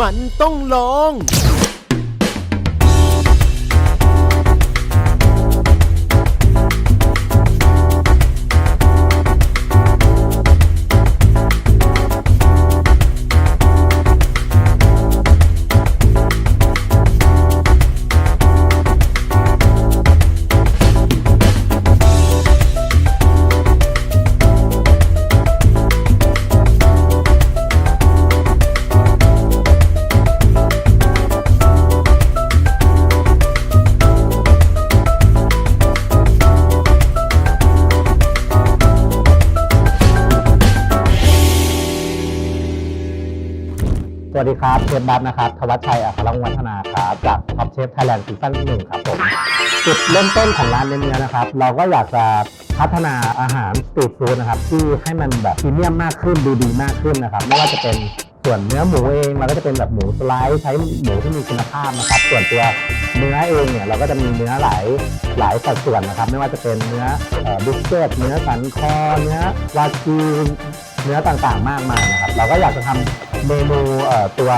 มันต้องลอง สวัสดีครับเชฟบัฟนะครับทวัชชัยอัครวัฒนาครับจากท็อปเชฟไทยแลนด์ซีซั่นหนึ่งครับผมจุดเริ่มต้นของร้านเนื้อนะครับ เราก็อยากจะพัฒนาอาหารสตรีทฟู้ดนะครับที่ให้มันแบบพรีเมียมมากขึ้นดูดีมากขึ้นนะครับ ไม่ว่าจะเป็นส่วนเนื้อหมูเองเราก็จะเป็นแบบหมูสไลด์ใช้หมูที่มีคุณภาพนะครับ ส่วนตัวเนื้อเองเนี่ยเราก็จะมีเนื้อหลายหลายสัดส่วนนะครับ ไม่ว่าจะเป็นเนื้อบิสเกตเนื้อสันคอ เนื้อวากิว เนื้อต่างๆมากมายนะครับ เราก็อยากจะทำเมนูเอ่อตัว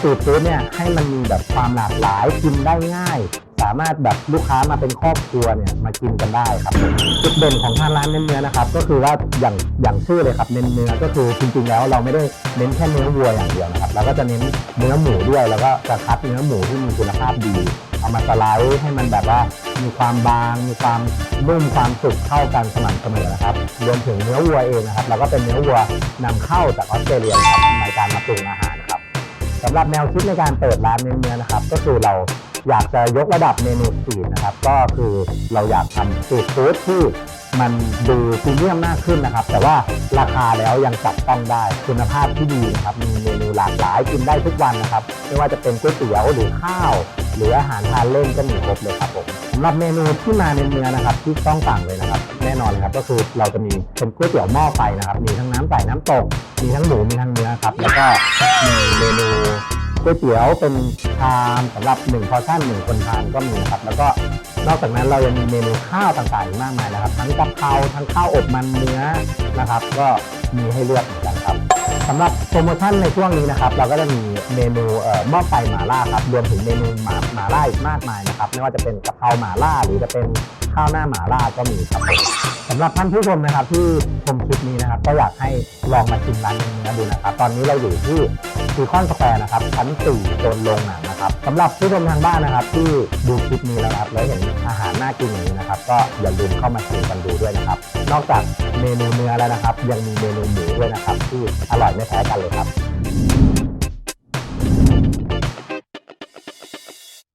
สตรีทฟู้ดเนี่ยให้มันมีแบบความหลากหลายกินได้ง่าย สามารถแบบลูกค้ามาเป็นครอบครัวเนี่ยมากินกันได้ครับจุดเด่นของทางร้านเน้นเนื้อนะครับ ก็คือว่าอย่างอย่างชื่อเลยครับเน้นเนื้อก็คือจริงๆแล้วเราไม่ได้เน้นแค่เนื้อวัวอย่างเดียวนะครับเราก็จะเน้นเนื้อหมูด้วยแล้วก็จะคัดเนื้อหมูที่มีคุณภาพดี เอามาสไลด์ให้มันแบบว่ามีความบาง มีความนุ่มความสุกเข้ากันสม่ำเสมอนะครับรวมถึงเนื้อวัวเองนะครับเราก็เป็นเนื้อวัวนำเข้าจากออสเตรเลียนะครับในการมาปรุงอาหารครับสำหรับแนวคิดในการเปิดร้านเนื้อนะครับ ก็คือเราอยากจะยกระดับเมนูสตรีทนะครับ ก็คือเราอยากทำสตรีทฟู้ดที่มันดูพรีเมียมมากขึ้นนะครับ แต่ว่าราคาแล้วยังจับต้องได้คุณภาพที่ดีนะครับ มีเมนูหลากหลายกินได้ทุกวันนะครับ ไม่ว่าจะเป็นก๋วยเตี๋ยวหรือข้าว หรืออาหารทานเล่นก็มีครบเลยครับผมสำหรับเมนูที่มาเนื้อนะครับที่ต้องสั่งเลยนะครับ แน่นอนเลยครับก็คือเราจะมีเป็นก๋วยเตี๋ยวหม้อไฟนะครับ มีทั้งน้ำใส่น้ำตก มีทั้งหมูมีทั้งเนื้อครับแล้วก็มีเมนูก๋วยเตี๋ยวเป็นชามสำหรับ1พอร์ชั่นหนึ่งคนทานก็มีนะครับแล้วก็นอกจากนั้นเรายังมีเมนูข้าวต่างๆมากมายนะครับ ทั้งกะเพราทั้งข้าวอบมันเนื้อนะครับ ก็มีให้เลือก สำหรับโปรโมชั่นในช่วงนี้นะครับเราก็จะมีเมนูเอ่อหม้อไฟหม่าล่าครับรวมถึงเมนูหม่าหม่าล่าอีกมากมายนะครับไม่ว่าจะเป็นกะเพราหม่าล่า หรือจะเป็นข้าวหน้าหม่าล่าก็มีครับสำหรับท่านผู้ชมนะครับที่ชมคลิปนี้นะครับก็อยากให้ลองมาชิมร้านนี้นะดูนะครับตอนนี้เราอยู่ที่ซีคอนสแควร์นะครับชั้น4โซนโรงหนัง นะครับสำหรับผู้ชมทางบ้านนะครับ ที่ดูคลิปนี้แล้วนะครับแล้วเห็นอาหารน่ากินอย่างนี้นะครับก็อย่าลืมเข้ามาชิมกันดูด้วยนะครับ นอกจากเมนูเนื้อแล้วนะครับ ยังมีเมนูหมูด้วยนะครับ ที่อร่อยไม่แพ้กันเลยครับ